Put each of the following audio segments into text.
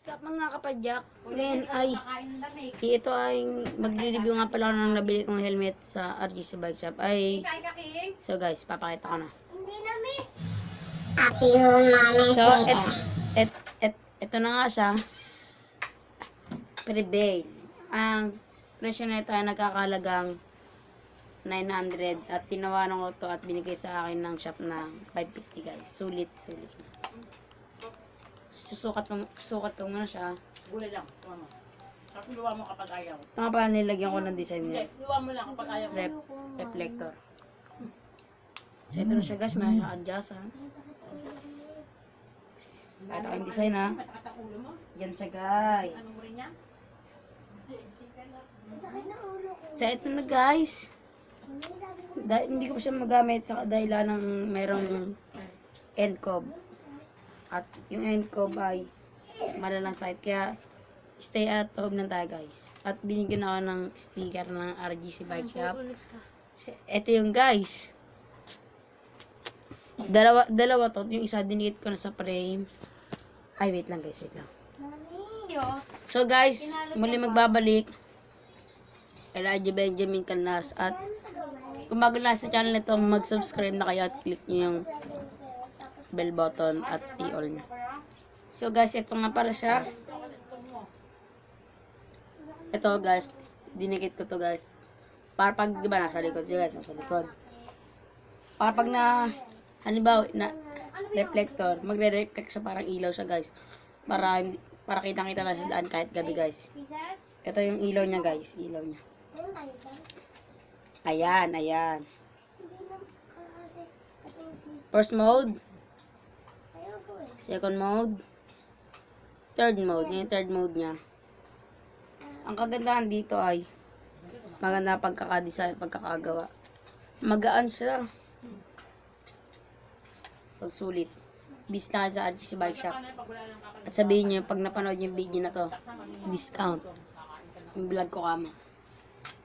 Sa mga kapadyak, ngayon ay ito ay magre-review nga pala ako ng nabili kong helmet sa RGC Bike Shop. Ay, so guys, papakita ko na. So, et, et, et, ito na nga siya. Prevail. Ang presyo na ito ay nagkakalagang 900 at tinawanan ko to at binigay sa akin ng shop na 550 guys. Sulit, sulit na. Susukat ko, sukat ko muna siya. Gulay lang, luwa mo. Tapos luwa mo kapag ayaw. Nga pala nilagyan ko ng design Hindi, niya. luwa mo lang kapag ayaw. Rep, reflector. So, ito na siya guys. Mayroon siya adjust ha. Ito yung design ha. Mo. Yan siya guys. So, ito na guys. Dahil, hindi ko pa siya magamit sa dahilan ng merong end cob. At yung end cob ay malalang site. Kaya, stay at home lang tayo guys. At binigyan ako ng sticker ng RGC Bike Shop. Ito yung guys. Dalawa, dalawa to. Yung isa dinikit ko na sa frame. Ay, wait lang guys, wait lang. So guys, muli magbabalik. Elijah Benjamin Canas at kung bago lang sa channel nito, mag-subscribe na kayo at click nyo yung bell button at i-all nyo. So guys, ito nga para siya. Ito guys, dinikit ko to guys. Para pag, di ba, nasa likod yun guys, nasa likod. Para pag na, halimbawa, na reflector, magre-reflect siya parang ilaw siya guys. Para, para kitang-kita lang sa daan kahit gabi guys. Ito yung ilaw niya guys, ilaw niya. Ayan, ayan. First mode. Second mode. Third mode. Yung third mode niya. Ang kagandahan dito ay maganda pagkakadesign, pagkakagawa. Magaan siya. So, sulit. Bis na sa RGC Bike Shop. At sabihin niyo, pag napanood yung video na to, discount. Yung vlog ko kamo.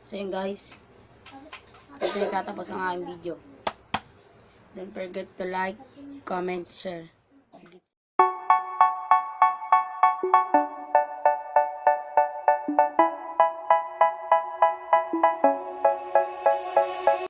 So, yun guys. Ito yung katapos ang aking video. Don't forget to like, comment, share.